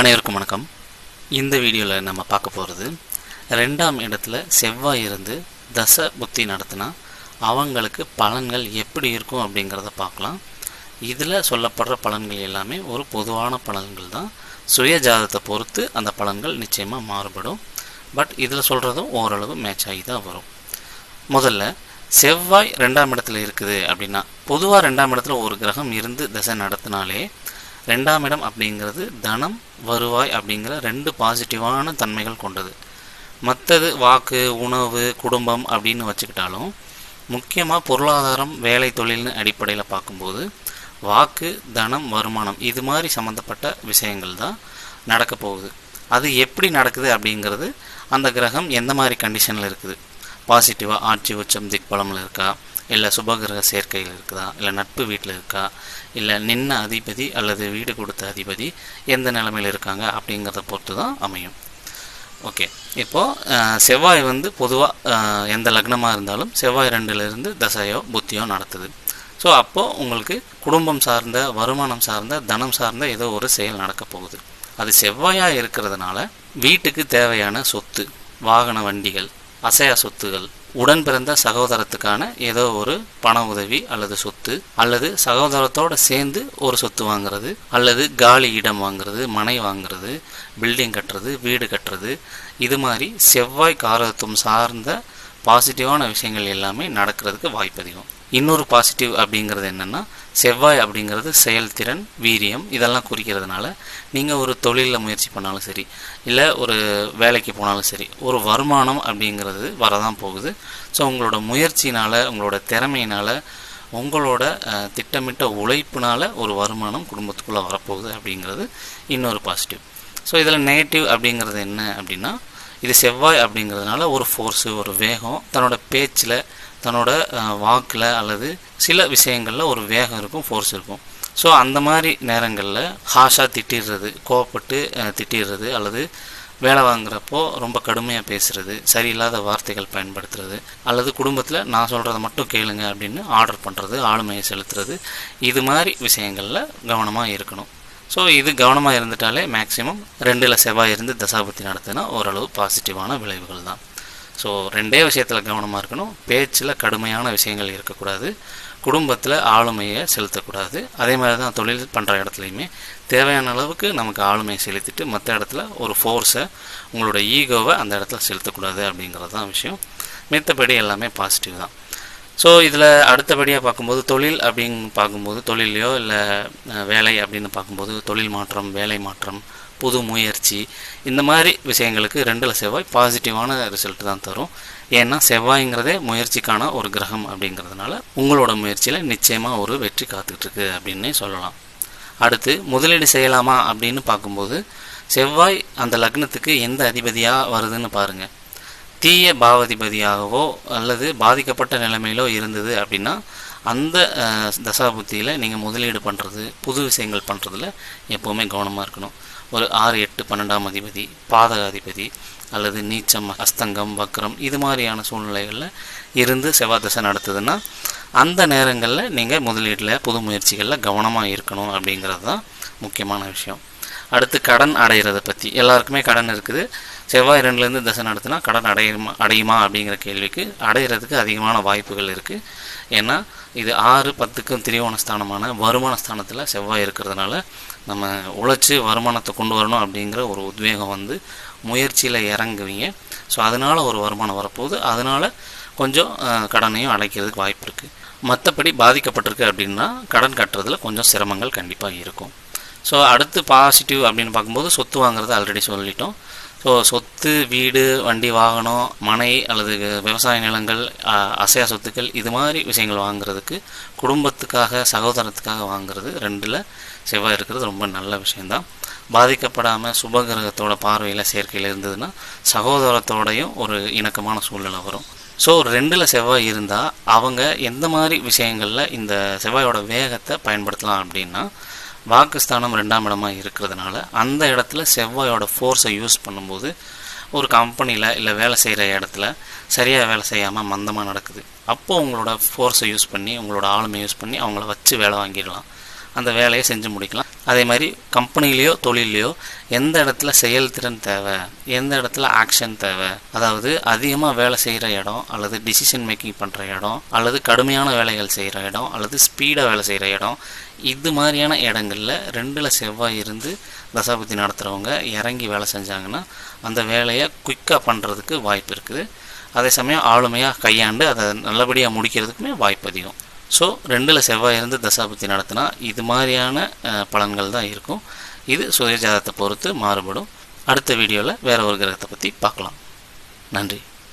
அனைவருக்கும் வணக்கம். இந்த வீடியோவில் நம்ம பார்க்க போகிறது ரெண்டாம் இடத்துல செவ்வாய் இருந்து தச புத்தி நடத்தினா அவங்களுக்கு பலன்கள் எப்படி இருக்கும் அப்படிங்கிறத பார்க்கலாம். இதில் சொல்லப்படுற பலன்கள் எல்லாமே ஒரு பொதுவான பலன்கள் தான். சுய ஜாதத்தை பொறுத்து அந்த பலன்கள் நிச்சயமாக மாறுபடும். பட் இதில் சொல்கிறதும் ஓரளவு மேட்ச் ஆகி தான் வரும். முதல்ல செவ்வாய் ரெண்டாம் இடத்துல இருக்குது அப்படின்னா பொதுவாக ரெண்டாம் இடத்துல ஒரு கிரகம் இருந்து தசை நடத்தினாலே ரெண்டாம் இடம் அப்படிங்கிறது தனம் வருவாய் அப்படிங்கிற ரெண்டு பாசிட்டிவான தன்மைகள் கொண்டது. மற்றது வாக்கு உணவு குடும்பம் அப்படின்னு வச்சுக்கிட்டாலும் முக்கியமாக பொருளாதாரம் வேலை தொழில்னு அடிப்படையில் பார்க்கும்போது வாக்கு தனம் வருமானம் இது மாதிரி சம்மந்தப்பட்ட விஷயங்கள் தான் நடக்க போகுது. அது எப்படி நடக்குது அப்படிங்கிறது அந்த கிரகம் எந்த மாதிரி கண்டிஷனில் இருக்குது? பாசிட்டிவாக ஆட்சி உச்சம் திக்பலமில் இருக்கா? இல்லை சுபகிரக சேர்க்கையில் இருக்குதா? இல்லை நட்பு வீட்டில் இருக்கா? இல்லை நின்ன அதிபதி அல்லது வீடு கொடுத்த அதிபதி எந்த நிலமையில் இருக்காங்க அப்படிங்கிறத பொறுத்து தான் அமையும். ஓகே. இப்போது செவ்வாய் வந்து பொதுவாக எந்த லக்னமாக இருந்தாலும் செவ்வாய் ரெண்டுலேருந்து தசையோ புத்தியோ நடத்துது. ஸோ அப்போது உங்களுக்கு குடும்பம் சார்ந்த வருமானம் சார்ந்த தனம் சார்ந்த ஏதோ ஒரு செயல் நடக்க போகுது. அது செவ்வாயாக இருக்கிறதுனால வீட்டுக்கு தேவையான சொத்து வாகன வண்டிகள் அசையா சொத்துகள். உடன் பிறந்த சகோதரத்துக்கான ஏதோ ஒரு பண உதவி அல்லது சொத்து அல்லது சகோதரத்தோடு சேர்ந்து ஒரு சொத்து வாங்குறது அல்லது காலி இடம் வாங்குறது மனை வாங்குறது பில்டிங் கட்டுறது வீடு கட்டுறது இது மாதிரி செவ்வாய் காரகத்துவம் சார்ந்த பாசிட்டிவான விஷயங்கள் எல்லாமே நடக்கிறதுக்கு வாய்ப்பு அதிகம் இன்னொரு பாசிட்டிவ் அப்படிங்கிறது என்னென்னா செவ்வாய் அப்படிங்கிறது செயல்திறன் வீரியம் இதெல்லாம் குறிக்கிறதுனால நீங்கள் ஒரு தொழிலில் முயற்சி பண்ணாலும் சரி இல்லை ஒரு வேலைக்கு போனாலும் சரி ஒரு வருமானம் அப்படிங்கிறது வரதான் போகுது. ஸோ உங்களோட முயற்சினால் உங்களோட திறமையினால் உங்களோட திட்டமிட்ட உழைப்பினால் ஒரு வருமானம் குடும்பத்துக்குள்ளே வரப்போகுது அப்படிங்கிறது இன்னொரு பாசிட்டிவ் ஸோ இதில் நெகட்டிவ் அப்படிங்கிறது என்ன அப்படின்னா இது செவ்வாய் அப்படிங்கிறதுனால ஒரு ஃபோர்ஸு ஒரு வேகம் தன்னோட பேச்சில் தன்னோட வாக்கில் அல்லது சில விஷயங்களில் ஒரு வேகம் இருக்கும் ஃபோர்ஸ் இருக்கும். ஸோ அந்த மாதிரி நேரங்களில் ஹாஷாக திட்டிடுறது கோவப்பட்டு திட்டிடுறது அல்லது வேலை வாங்குறப்போ ரொம்ப கடுமையாக பேசுகிறது சரியில்லாத வார்த்தைகள் பயன்படுத்துறது அல்லது குடும்பத்தில் நான் சொல்கிறத மட்டும் கேளுங்க அப்படின்னு ஆர்டர் பண்ணுறது ஆளுமையை செலுத்துறது இது மாதிரி விஷயங்களில் கவனமாக இருக்கணும். ஸோ இது கவனமாக இருந்துட்டாலே மேக்ஸிமம் ரெண்டில் செவ்வாய் இருந்து தசாபத்தி நடத்தினா ஓரளவு பாசிட்டிவான விளைவுகள் தான். ஸோ ரெண்டே விஷயத்தில் கவனமாக இருக்கணும். பேச்சில் கடுமையான விஷயங்கள் இருக்கக்கூடாது. குடும்பத்தில் ஆளுமையை செலுத்தக்கூடாது. அதே மாதிரி தான் தொழில் பண்ணுற இடத்துலையுமே தேவையான அளவுக்கு நமக்கு ஆளுமையை செலுத்திட்டு மற்ற இடத்துல ஒரு ஃபோர்ஸை உங்களோட ஈகோவை அந்த இடத்துல செலுத்தக்கூடாது அப்படிங்கிறது தான் விஷயம். மித்தபடி எல்லாமே பாசிட்டிவ் தான். ஸோ இதில் அடுத்தபடியாக பார்க்கும்போது தொழில் அப்படின்னு பார்க்கும்போது தொழிலையோ இல்லை வேலை அப்படின்னு பார்க்கும்போது தொழில் மாற்றம் வேலை மாற்றம் புது முயற்சி இந்த மாதிரி விஷயங்களுக்கு ரெண்டில் செவ்வாய் பாசிட்டிவான ரிசல்ட் தான் தரும். ஏன்னா செவ்வாய்ங்கிறதே முயற்சிக்கான ஒரு கிரகம் அப்படிங்கிறதுனால உங்களோட முயற்சியில் நிச்சயமாக ஒரு வெற்றி காத்துட்ருக்கு அப்படின்னே சொல்லலாம். அடுத்து முதலீடு செய்யலாமா அப்படின்னு பார்க்கும்போது செவ்வாய் அந்த லக்னத்துக்கு எந்த அதிபதியாக வருதுன்னு பாருங்கள் தீய பாவதிபதியாகவோ அல்லது பாதிக்கப்பட்ட நிலைமையிலோ இருந்தது அப்படின்னா அந்த தசாபுத்தியில் நீங்கள் முதலீடு பண்ணுறது புது விஷயங்கள் பண்ணுறதுல எப்போவுமே கவனமாக இருக்கணும். ஒரு ஆறு எட்டு பன்னெண்டாம் அதிபதி பாதக அதிபதி அல்லது நீச்சம் அஸ்தங்கம் வக்ரம் இது மாதிரியான சூழ்நிலைகளில் இருந்து செவ்வாய் தசை நடத்துதுன்னா அந்த நேரங்களில் நீங்கள் முதலீட்டில் புது முயற்சிகளில் கவனமாக இருக்கணும் அப்படிங்கிறது தான் முக்கியமான விஷயம். அடுத்து கடன் அடைகிறத பற்றி எல்லாருக்குமே கடன் இருக்குது. செவ்வாய் ரெண்டுலேருந்து தசை நடத்தினா கடன் அடையுமா அடையுமா அப்படிங்கிற கேள்விக்கு அடையிறதுக்கு அதிகமான வாய்ப்புகள் இருக்குது ஏன்னா இது ஆறு பத்துக்கும் திரிவோண ஸ்தானமான வருமான ஸ்தானத்தில் செவ்வாய் இருக்கிறதுனால நம்ம உழைச்சி வருமானத்தை கொண்டு வரணும் அப்படிங்கிற ஒரு உத்வேகம் வந்து முயற்சியில் இறங்குவீங்க. ஸோ அதனால் ஒரு வருமானம் வரப்போகுது. அதனால் கொஞ்சம் கடனையும் அடைக்கிறதுக்கு வாய்ப்பு இருக்குது மற்றபடி பாதிக்கப்பட்டிருக்கு அப்படின்னா கடன் கட்டுறதுல கொஞ்சம் சிரமங்கள் கண்டிப்பாக இருக்கும். ஸோ அடுத்து பாசிட்டிவ் அப்படின்னு பார்க்கும்போது சொத்து வாங்குறது ஆல்ரெடி சொல்லிட்டோம். ஸோ சொத்து வீடு வண்டி வாகனம் மனை அல்லது விவசாய நிலங்கள் அசையா சொத்துக்கள் இது மாதிரி விஷயங்கள் வாங்குறதுக்கு குடும்பத்துக்காக சகோதரத்துக்காக வாங்குறது ரெண்டில் செவ்வாய் இருக்கிறது ரொம்ப நல்ல விஷயந்தான் பாதிக்கப்படாமல் சுபகிரகத்தோட பார்வையில் சேர்க்கையில் இருந்ததுன்னா சகோதரத்தோடையும் ஒரு இணக்கமான சூழ்நிலை வரும். ஸோ ரெண்டில் செவ்வாய் இருந்தால் அவங்க எந்த மாதிரி விஷயங்களில் இந்த செவ்வாயோட வேகத்தை பயன்படுத்தலாம் அப்படின்னா வாக்குஸ்தானம் ரெண்டாம் இடமாக இருக்கிறதுனால அந்த இடத்துல செவ்வாயோட ஃபோர்ஸை யூஸ் பண்ணும்போது ஒரு கம்பெனியில் இல்லை வேலை செய்கிற இடத்துல சரியாக வேலை செய்யாமல் மந்தமாக நடக்குது. அப்போது உங்களோட ஃபோர்ஸை யூஸ் பண்ணி உங்களோட ஆளுமை யூஸ் பண்ணி அவங்கள வச்சு வேலை வாங்கிடலாம். அந்த வேலையை செஞ்சு முடிக்கலாம். அதே மாதிரி கம்பெனிலேயோ தொழிலையோ எந்த இடத்துல செயல்திறன் தேவை எந்த இடத்துல ஆக்ஷன் தேவை அதாவது அதிகமாக வேலை செய்கிற இடம் அல்லது டிசிஷன் மேக்கிங் பண்ணுற இடம் அல்லது கடுமையான வேலைகள் செய்கிற இடம் அல்லது ஸ்பீடாக வேலை செய்கிற இடம் இது மாதிரியான இடங்களில் ரெண்டில் செவ்வாய் இருந்து தசாபதி நடத்துகிறவங்க இறங்கி வேலை செஞ்சாங்கன்னா அந்த வேலையை குயிக்காக பண்ணுறதுக்கு வாய்ப்பு இருக்குது. அதே சமயம் ஆளுமையாக கையாண்டு அதை நல்லபடியாக முடிக்கிறதுக்குமே வாய்ப்பு அதிகம். ஸோ ரெண்டில் செவ்வாய் இருந்து தசாபுத்தி நடத்தினா இது மாதிரியான பலன்கள் தான் இருக்கும். இது சுய ஜாதகத்தை பொறுத்து மாறுபடும். அடுத்த வீடியோவில் வேறு ஒரு கிரகத்தை பற்றி பார்க்கலாம். நன்றி.